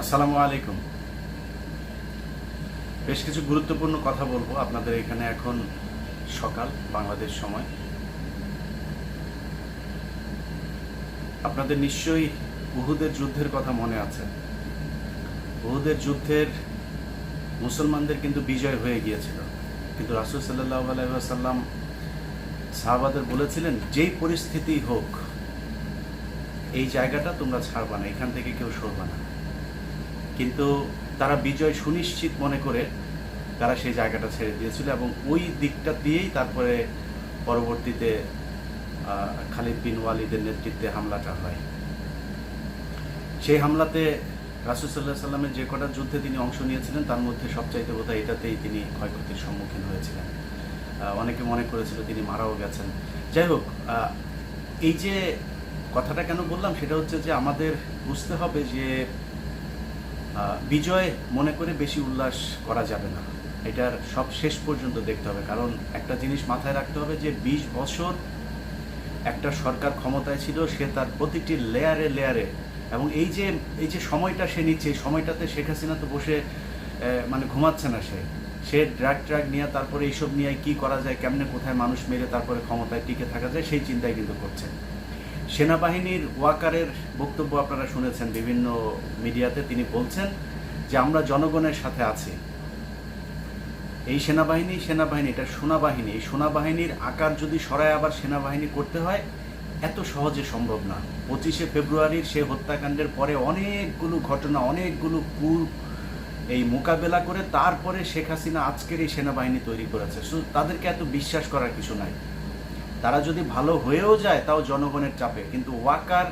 আসসালামু আলাইকুম। বেশ কিছু গুরুত্বপূর্ণ কথা বলব আপনাদের এখানে এখন সকাল, বাংলাদেশ সময়। আপনাদের নিশ্চয়ই উহুদের যুদ্ধের কথা মনে আছে। উহুদের যুদ্ধের মুসলমানদের কিন্তু বিজয় হয়ে গিয়েছিল। কিন্তু রাসুল সাল্লাহ আলাইসাল্লাম সাহাবাদের বলেছিলেন, যেই পরিস্থিতি হোক, এই জায়গাটা তোমরা ছাড়বা না, এখান থেকে কেউ সরবা না। কিন্তু তারা বিজয় সুনিশ্চিত মনে করে তারা সেই জায়গাটা ছেড়ে দিয়েছিল এবং ওই দিকটা দিয়েই তারপরে পরবর্তীতে খালিদ বিন ওয়ালিদের নেতৃত্বে হামলাটা হয়। সেই হামলাতে রাসুসাল্লাহ সাল্লামের যে কটা যুদ্ধে তিনি অংশ নিয়েছিলেন, তার মধ্যে সবচাইতে বোধহয় এটাতেই তিনি ক্ষয়ক্ষতির সম্মুখীন হয়েছিলেন। অনেকে মনে করেছিল তিনি মারাও গেছেন। যাই হোক এই যে কথাটা কেন বললাম, সেটা হচ্ছে যে আমাদের বুঝতে হবে যে বিজয় মনে করে বেশি উল্লাস করা যাবে না। এটার সব শেষ পর্যন্ত দেখতে হবে। কারণ একটা জিনিস মাথায় রাখতে হবে যে বিশ বছর একটা সরকার ক্ষমতায় ছিল, সে তার প্রতিটি লেয়ারে লেয়ারে এবং এই যে এই যে সময়টা সে নিচ্ছে, এই সময়টাতে শেখ হাসিনা তো বসে মানে ঘুমাচ্ছে না সে। সে ড্রাগ ট্রাগ নিয়ে, তারপরে এইসব নিয়ে কি করা যায়, কেমনে কোথায় মানুষ মেরে তারপরে ক্ষমতায় টিকে থাকা যায়, সেই চিন্তাই কিন্তু করছে। সেনাবাহিনীর ওয়াকারের বক্তব্য আপনারা শুনেছেন, বিভিন্ন মিডিয়াতে তিনি বলছেন যে আমরা জনগণের সাথে আছি। এই সেনাবাহিনী সেনাবাহিনী, এটা সোনাবাহিনী। এই সোনাবাহিনীর আকার যদি সরায় আবার সেনাবাহিনী করতে হয়, এত সহজে সম্ভব না। পঁচিশে ফেব্রুয়ারির সে হত্যাকাণ্ডের পরে অনেকগুলো ঘটনা, অনেকগুলো কুল এই মোকাবেলা করে তারপরে শেখ হাসিনা আজকের এই সেনাবাহিনী তৈরি করেছে। তাদেরকে এত বিশ্বাস করার কিছু নাই। তারা যদি ভালো হয়েও যায়, তাও জনগণের চাপে। কিন্তু ওয়াকার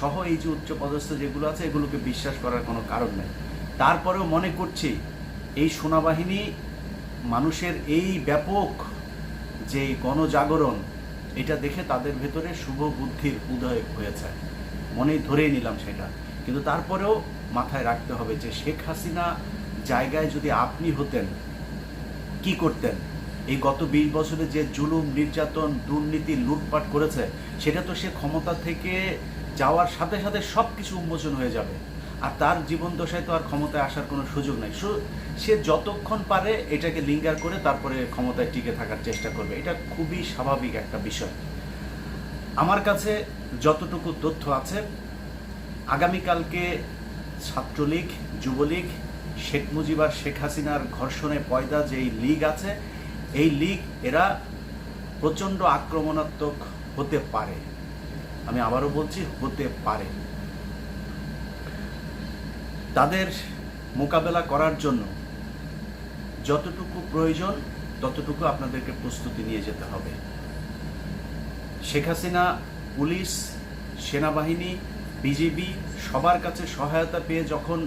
সহ এই যে উচ্চ পদস্থ যেগুলো আছে, এগুলোকে বিশ্বাস করার কোনো কারণ নেই। তারপরেও মনে করছি, এই সেনাবাহিনী মানুষের এই ব্যাপক যে গণজাগরণ, এটা দেখে তাদের ভেতরে শুভ বুদ্ধির উদয় হয়েছে। মনেই ধরেই নিলাম সেটা। কিন্তু তারপরেও মাথায় রাখতে হবে যে শেখ হাসিনা জায়গায় যদি আপনি হতেন, কি করতেন? এই গত বিশ বছরে যে জুলুম, নির্যাতন, দুর্নীতি, লুটপাট করেছে, সেটা তো সে ক্ষমতা থেকে যাওয়ার সাথে সাথে সব কিছু উন্মোচন হয়ে যাবে। আর তার জীবন দশায় তো আর ক্ষমতায় আসার কোনো সুযোগ নাই। সে যতক্ষণ পারে এটাকে লিঙ্গার করে তারপরে ক্ষমতায় টিকে থাকার চেষ্টা করবে। এটা খুবই স্বাভাবিক একটা বিষয়। আমার কাছে যতটুকু তথ্য আছে, আগামীকালকে ছাত্রলীগ, যুবলীগ, শেখ মুজিব আর শেখ হাসিনার ঘর্ষণে পয়দা যেই লীগ আছে এই লীগ এরা প্রচণ্ড আক্রমণাত্মক হতে পারে। আমি আবারও বলছি, হতে পারে। তাদের মোকাবেলা করার জন্য যতটুকু প্রয়োজন, ততটুকু আপনাদেরকে প্রস্তুতি নিয়ে যেতে হবে। শেখ হাসিনা, পুলিশ, সেনাবাহিনী, বিজিবি সবার কাছে সহায়তা পেয়ে যখন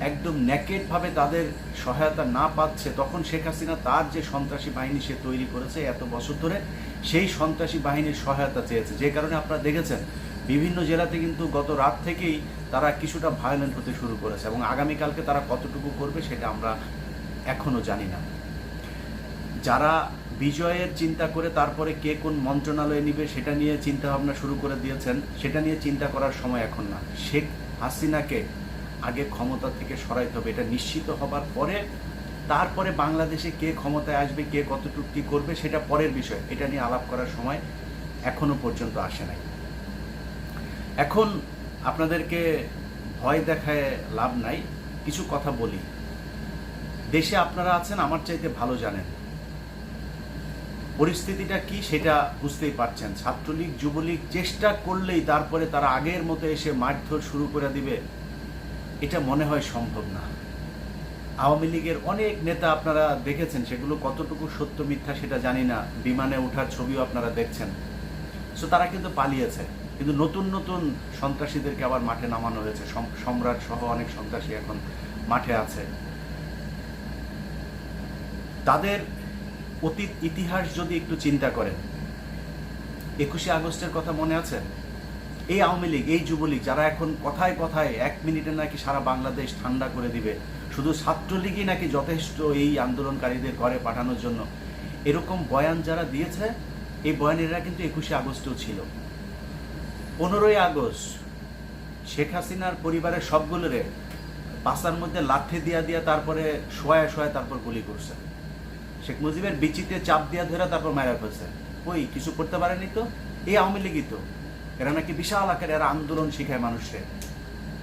একদম ন্যাকেটভাবে তাদের সহায়তা না পাচ্ছে, তখন শেখ হাসিনা তার যে সন্ত্রাসী বাহিনী সে তৈরি করেছে এত বছর ধরে, সেই সন্ত্রাসী বাহিনীর সহায়তা চেয়েছে। যে কারণে আপনারা দেখেছেন, বিভিন্ন জেলাতে কিন্তু গত রাত থেকেই তারা কিছুটা ভায়োলেন্ট হতে শুরু করেছে এবং আগামীকালকে তারা কতটুকু করবে সেটা আমরা এখনও জানি না। যারা বিজয়ের চিন্তা করে তারপরে কে কোন মন্ত্রণালয়ে নিবে সেটা নিয়ে চিন্তা ভাবনা শুরু করে দিয়েছেন, সেটা নিয়ে চিন্তা করার সময় এখন না। শেখ হাসিনাকে আগে ক্ষমতা থেকে সরাইতে হবে, এটা নিশ্চিত হবার পরে তারপরে বাংলাদেশে কে ক্ষমতায় আসবে, কে কতটুকু কী করবে, সেটা পরের বিষয়। এটা নিয়ে আলাপ করার সময় এখনও পর্যন্ত আসে নাই। এখন আপনাদেরকে ভয় দেখায় লাভ নাই, কিছু কথা বলি। দেশে আপনারা আছেন, আমার চাইতে ভালো জানেন। পরিস্থিতিটা কি সেটা বুঝতেই পারছেন। ছাত্রলীগ, যুবলীগ চেষ্টা করলেই তারপরে তারা আগের মতো এসে মারধর শুরু করে দিবে। এটা মনে হয় সম্ভব না। আওয়ামী লীগের অনেক নেতা আপনারা দেখেছেন, সেগুলো কতটুকু সত্য মিথ্যা সেটা জানি না। বিমানে ওঠার ছবিও আপনারা দেখছেন। সো তারা কিন্তু পালিয়েছে। কিন্তু নতুন নতুন সন্ত্রাসীদেরকে আবার মাঠে নামানো হয়েছে। সম্রাট সহ অনেক সন্ত্রাসী এখন মাঠে আছে। তাদের অতীত ইতিহাস যদি একটু চিন্তা করেন, একুশে আগস্টের কথা মনে আছে? এই আওয়ামী লীগ, এই যুবলীগ যারা এখন কথায় কথায় এক মিনিটে নাকি সারা বাংলাদেশ ঠান্ডা করে দিবে, শুধু ছাত্রলীগই নাকি যথেষ্ট এই আন্দোলনকারীদের ঘরে পাঠানোর জন্য। এরকম বয়ান যারা দিয়েছে, এই বয়ানেরা কিন্তু একুশে আগস্টেও ছিল। পনেরোই আগস্ট, শেখ হাসিনার পরিবারের সবগুলোরে বাসার মধ্যে লাঠি দিয়া দিয়া তারপরে শোয়া শোয়া তারপর গুলি করছে। শেখ মুজিবের বিচিতে চাপ দিয়া ধরে তারপর মারা ফেলছে। ওই কিছু করতে পারেনি তো? এই আওয়ামী লীগই তো। এরা নাকি বিশাল আকারে এরা আন্দোলন শিখায় মানুষকে।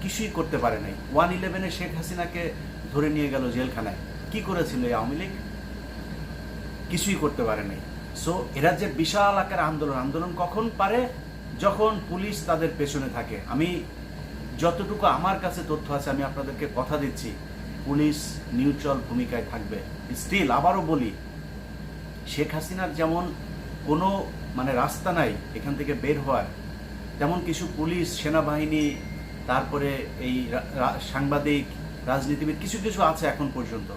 কিছুই করতে পারে নাই। ওয়ান ইলেভেনে শেখ হাসিনাকে ধরে নিয়ে গেল জেলখানায়। কি করেছিল এই আওয়ামী লীগ? কিছুই করতে পারে নাই। সো এরা যে বিশাল আকার আন্দোলন আন্দোলন কখন পারে? যখন পুলিশ তাদের পেছনে থাকে। আমি যতটুকু আমার কাছে তথ্য আছে, আমি আপনাদেরকে কথা দিচ্ছি। পুলিশ নিউট্রাল ভূমিকায় থাকবে। স্টিল আবারও বলি, শেখ হাসিনার যেমন কোনো মানে রাস্তা নাই এখান থেকে বের হওয়ার তেমন কিছু পুলিশ, সেনাবাহিনী, তারপরে এই সাংবাদিক, রাজনীতিবিদ, কিছু কিছু আছে এখন পর্যন্ত।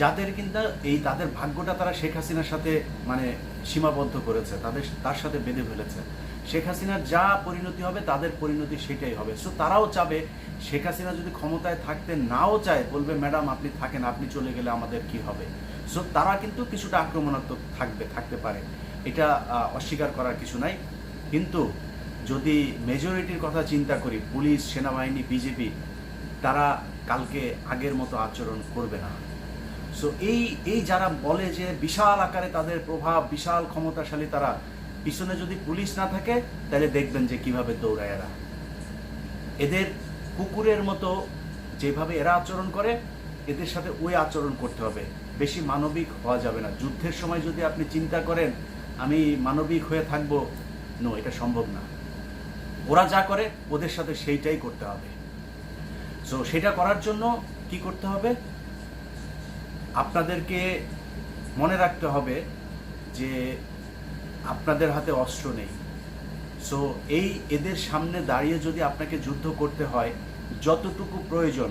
যাদের কিন্তু এই তাদের ভাগ্যটা তারা শেখ হাসিনার সাথে মানে সীমাবদ্ধ করেছে, তাদের, তার সাথে বেঁধে ফেলেছে। শেখ হাসিনার যা পরিণতি হবে, তাদের পরিণতি সেটাই হবে। সো তারাও চাবে, শেখ হাসিনা যদি ক্ষমতায় থাকতে নাও চায়, বলবে, ম্যাডাম, আপনি থাকেন, আপনি চলে গেলে আমাদের কি হবে? সো তারা কিন্তু কিছুটা আক্রমণাত্মক থাকবে, থাকতে পারে। এটা অস্বীকার করার কিছু নাই। কিন্তু যদি মেজরিটির কথা চিন্তা করি, পুলিশ, সেনাবাহিনী বিজেপি তারা কালকে আগের মতো আচরণ করবে না। সো এই এই যারা বলে যে বিশাল আকারে তাদের প্রভাব, বিশাল ক্ষমতাশালী তারা, পিছনে যদি পুলিশ না থাকে, তাহলে দেখবেন যে কীভাবে দৌড়ায় এরা। এদের কুকুরের মতো যেভাবে এরা আচরণ করে, এদের সাথে ওই আচরণ করতে হবে। বেশি মানবিক হওয়া যাবে না। যুদ্ধের সময় যদি আপনি চিন্তা করেন, আমি মানবিক হয়ে থাকব, নো, এটা সম্ভব না। ওরা যা করে, ওদের সাথে সেইটাই করতে হবে। সো সেটা করার জন্য কি করতে হবে? আপনাদেরকে মনে রাখতে হবে যে আপনাদের হাতে অস্ত্র নেই। সো এই এদের সামনে দাঁড়িয়ে যদি আপনাকে যুদ্ধ করতে হয়, যতটুকু প্রয়োজন,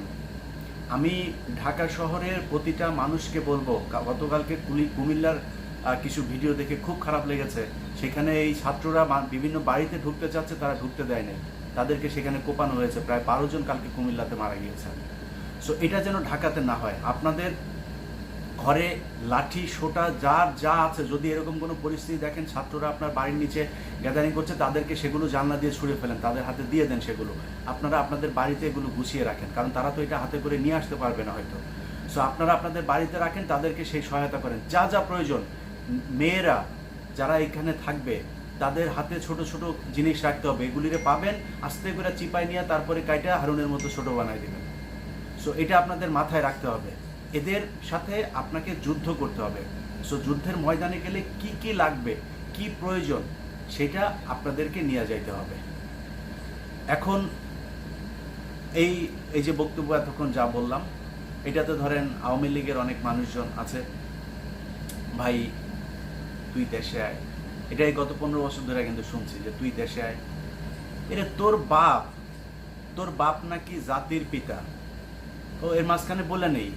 আমি ঢাকা শহরের প্রতিটা মানুষকে বলব গতকালকে কুলি- কুমিল্লার কিছু ভিডিও দেখে খুব খারাপ লেগেছে। সেখানে এই ছাত্ররা বিভিন্ন বাড়িতে ঢুকতে চাচ্ছে, তারা ঢুকতে দেয় নাই তাদেরকে সেখানে কোপানো হয়েছে। প্রায় বারো জন কালকে কুমিল্লাতে মারা গিয়েছে সো এটা যেন ঢাকাতে না হয়। আপনাদের ঘরে লাঠি, সোটা, যার যা আছে, যদি এরকম কোনো পরিস্থিতি দেখেন, ছাত্ররা আপনার বাড়ির নিচে গ্যাদারিং করছে, তাদেরকে সেগুলো জানলা দিয়ে ছুঁড়ে ফেলেন। তাদের হাতে দিয়ে দেন সেগুলো। আপনারা আপনাদের বাড়িতে এগুলো গুছিয়ে রাখেন। কারণ তারা তো এটা হাতে করে নিয়ে আসতে পারবে না হয়তো। সো আপনারা আপনাদের বাড়িতে রাখেন, তাদেরকে সেই সহায়তা করেন। যা যা প্রয়োজন, মেয়েরা যারা এখানে থাকবে, তাদের হাতে ছোট ছোট জিনিস রাখতে হবে। এগুলিরে পাবেন, আস্তে করে চিপাই নিয়ে তারপরে কাইটা হারুনের মতো ছোট বানাই দেবেন। সো এটা আপনাদের মাথায় রাখতে হবে। এদের সাথে আপনাকে যুদ্ধ করতে হবে। সো যুদ্ধের ময়দানে গেলে কি কি লাগবে, কি প্রয়োজন, সেটা আপনাদেরকে নিয়ে যাইতে হবে। এখন এই এই যে বক্তব্য এতক্ষণ যা বললাম, এটাতে ধরেন আওয়ামী লীগের অনেক মানুষজন আছে। ভাই তুই দেশে আয়। এটাই গত পনেরো বছর ধরে কিন্তু শুনছি যে তুই দেশে আয়। এটা তোর বাপ তোর বাপ নাকি জাতির পিতা। ও এর মাঝখানে বলে নেই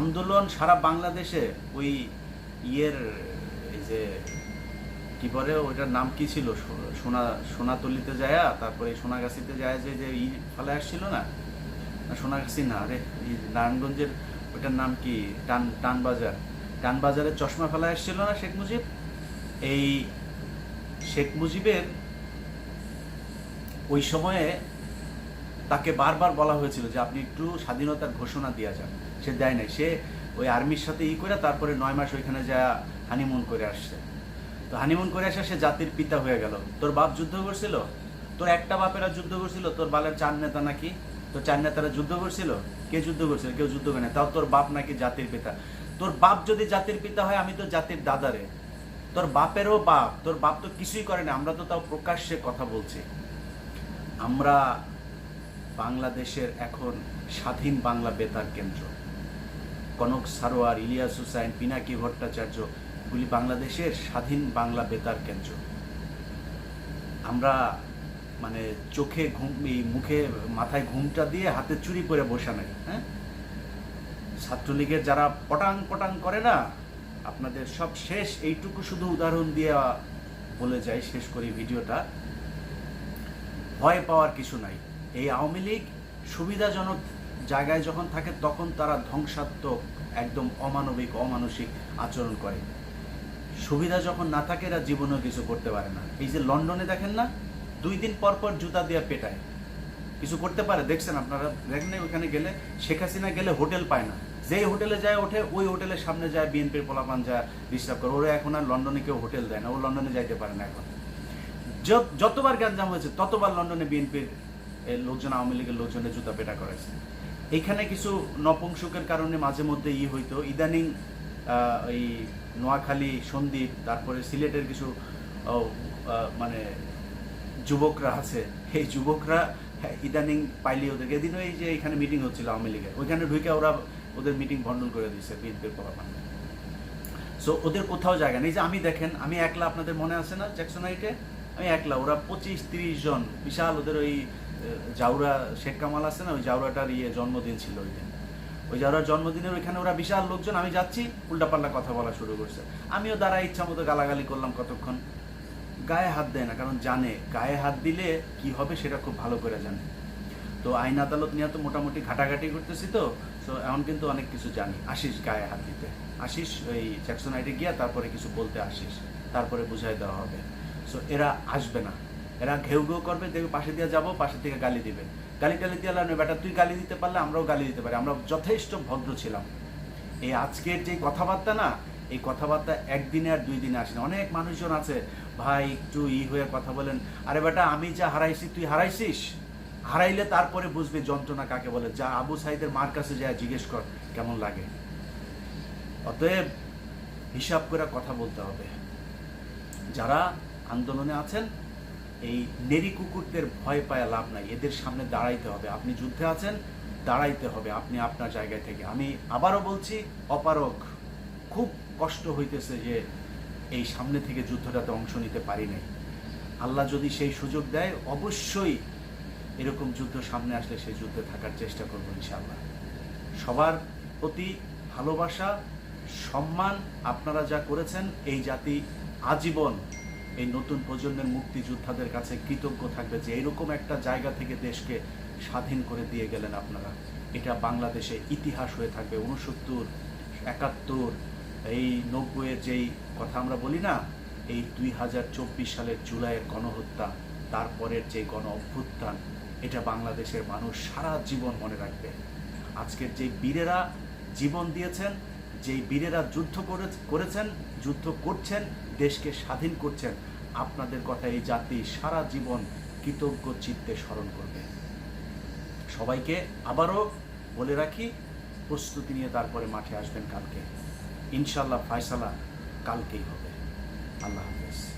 আন্দোলন সারা বাংলাদেশে ওই ইয়ের এই যে কি বলে, ওইটার নাম কি ছিল? সোনা, সোনাতলিতে যায়া, তারপরে সোনাগাছিতে যায় যে যে ই ফেলে আসছিল না? সোনাগাছি না, আরে নারায়ণগঞ্জের ওইটার নাম কি? টান, টানবাজার। টানবাজারে চশমা ফেলা আসছিল না শেখ মুজিব? এই শেখ মুজিবের ওই সময়ে তাকে বারবার বলা হয়েছিল যে আপনি একটু স্বাধীনতার ঘোষণা দিয়া যান। সে দেয় নাই। সে ওই আর্মির সাথে ই করে তারপরে নয় মাস ওইখানে যা হানিমুন করে আসছে। তো হানিমুন করে আসা সে জাতির পিতা হয়ে গেল। তোর বাপ যুদ্ধ করছিল? তোর একটা বাপেরা যুদ্ধ করছিল? তোর বালের চার নেতা নাকি? তোর চার নেতারা যুদ্ধ করছিল? কে যুদ্ধ করছিল? কেউ যুদ্ধ করে না তাও তোর বাপ নাকি জাতির পিতা। তোর বাপ যদি জাতির পিতা হয়, আমি তো জাতির দাদারে। তোর বাপেরও বাপ, তোর বাপ তো কিছুই করে না, আমরা তো তাও প্রকাশ্যে কথা বলছি। আমরা বাংলাদেশের এখন স্বাধীন বাংলা বেতার কেন্দ্র। কনক সারোয়ার, ইলিয়াস হুসাইন, পিনাকি ভট্টাচার্য, এগুলি বাংলাদেশের স্বাধীন বাংলা বেতার কেন্দ্র। আমরা মানে চোখে ঘুম মুখে, মাথায় ঘুমটা দিয়ে হাতে চুরি করে বসা নাই হ্যাঁ? ছাত্রলীগের যারা পটাং পটাং করে না আপনাদের সব শেষ, এইটুকু শুধু উদাহরণ দিয়ে বলে যাই, শেষ করি ভিডিওটা। ভয় পাওয়ার কিছু নাই। এই আওয়ামী লীগ সুবিধাজনক জায়গায় যখন থাকে, তখন তারা ধ্বংসাত্মক, একদম অমানবিক, অমানসিক আচরণ করে। সুবিধা যখন না থাকে, এরা জীবনেও কিছু করতে পারে না। এই যে লন্ডনে দেখেন না, দুই দিন পর পর জুতা দিয়ে পেটায়। কিছু করতে পারে, দেখছেন আপনারা? দেখেন ওখানে গেলে শেখ হাসিনা গেলে হোটেল পায় না। যেই হোটেলে যায় ওঠে ওই হোটেলের সামনে যায় বিএনপির পোলাপান যা ডিস্টার্ব করে। ওরা এখন আর লন্ডনে কেউ হোটেল দেয় না ও লন্ডনে যাইতে পারে না এখন। যত- যতবার গ্যাঞ্জাম হয়েছে ততবার লন্ডনে বিএনপির লোকজন আওয়ামী লীগের লোকজনের জুতা পেটা করেছে। এখানে কিছু নপুংসকের কারণে মাঝে মধ্যে ই হইতো। ইদানিং এই নোয়াখালী সন্দ্বীপ তারপরে সিলেটের কিছু মানে যুবকরা আছে। এই যুবকরা হ্যাঁ, ইদানিং পাইলে ওদেরকে। এদিন ওই যে এখানে মিটিং হচ্ছিল আওয়ামী লীগের। ওইখানে ঢুকে ওরা ওদের মিটিং ভণ্ডল করে দিচ্ছে বিএনপির পরামান সো ওদের কোথাও জায়গা নেই। যে আমি দেখেন, আমি একলা আপনাদের মনে আছে না জ্যাকসনাইটে আমি একলা, ওরা পঁচিশ তিরিশ জন, বিশাল ওদের ওই জাউরা শেখ কামাল আছে না, ওই জাউরাটার ইয়ে জন্মদিন ছিল ওই দিন। ওই জাউরার জন্মদিনের ওইখানে ওরা বিশাল লোকজন, আমি যাচ্ছি, উল্টাপাল্টা কথা বলা শুরু করছে। আমিও দ্বারা ইচ্ছা মতো গালাগালি করলাম কতক্ষণ। গায়ে হাত দেয় না, কারণ জানে, গায়ে হাত দিলে কি হবে সেটা খুব ভালো করে জানে। তো আইন আদালত নিয়ে তো মোটামুটি ঘাটাঘাটি করতেছি তো তো এখন কিন্তু অনেক কিছু জানি। আসিস গায়ে হাত দিতে। আসিস ওই জ্যাকসন আইডে গিয়া তারপরে কিছু বলতে আসিস। তারপরে বুঝাই দেওয়া হবে। সো এরা আসবে না। এরা ঘেউ ঘেউ করবে দেখবে পাশে দিয়ে যাব পাশে থেকে গালি দিবে। গালি টালি দিয়ে নেই, বেটা তুই গালি দিতে পারলে আমরাও গালি দিতে পারি। আমরা যথেষ্ট ভদ্র ছিলাম। এই আজকের যে কথাবার্তা না এই কথাবার্তা একদিনে আর দুই দিনে আসে না। অনেক মানুষজন আছে ভাই একটু ই হয়ে কথা বলেন। আরে বেটা আমি যা হারাইছি তুই হারাইছিস? হারাইলে তারপরে বুঝবে যন্ত্রণা কাকে বলে। যা আবু সাইদের মার কাছে যা জিজ্ঞেস কর, কেমন লাগে? অতএব হিসাব করে কথা বলতে হবে। যারা আন্দোলনে আছেন, এই নেরি কুকুরদের ভয় পায় লাভ নাই। এদের সামনে দাঁড়াইতে হবে। আপনি যুদ্ধে আছেন, দাঁড়াইতে হবে। আপনি আপনার জায়গায় থেকে। আমি আবারও বলছি অপারক খুব কষ্ট হইতেছে যে এই সামনে থেকে যুদ্ধটাতে অংশ নিতে পারি নাই। আল্লাহ যদি সেই সুযোগ দেয়, অবশ্যই এরকম যুদ্ধ সামনে আসলে সেই যুদ্ধে থাকার চেষ্টা করব ইনশাআল্লাহ। সবার প্রতি ভালোবাসা, সম্মান আপনারা যা করেছেন, এই জাতি আজীবন এই নতুন প্রজন্মের মুক্তিযোদ্ধাদের কাছে কৃতজ্ঞ থাকবে যে এরকম একটা জায়গা থেকে দেশকে স্বাধীন করে দিয়ে গেলেন আপনারা। এটা বাংলাদেশে ইতিহাস হয়ে থাকবে। উনসত্তর একাত্তর, এই নব্বইয়ের যেই কথা আমরা বলি না, এই দুই হাজার চব্বিশ সালের জুলাইয়ের গণহত্যা, তারপরের যে গণ অভ্যুত্থান এটা বাংলাদেশের মানুষ সারা জীবন মনে রাখবে। আজকের যে বীরেরা জীবন দিয়েছেন, যেই বীরেরা যুদ্ধ করে- করেছেন, যুদ্ধ করছেন, দেশকে স্বাধীন করছেন, আপনাদের কথা এই জাতি সারা জীবন কৃতজ্ঞ চিত্তে স্মরণ করবে। সবাইকে আবারও বলে রাখি, প্রস্তুতি নিয়ে তারপরে মাঠে আসবেন কালকে। ইনশাল্লাহ ফায়সালা কালকেই হবে। আল্লাহ হাফেজ।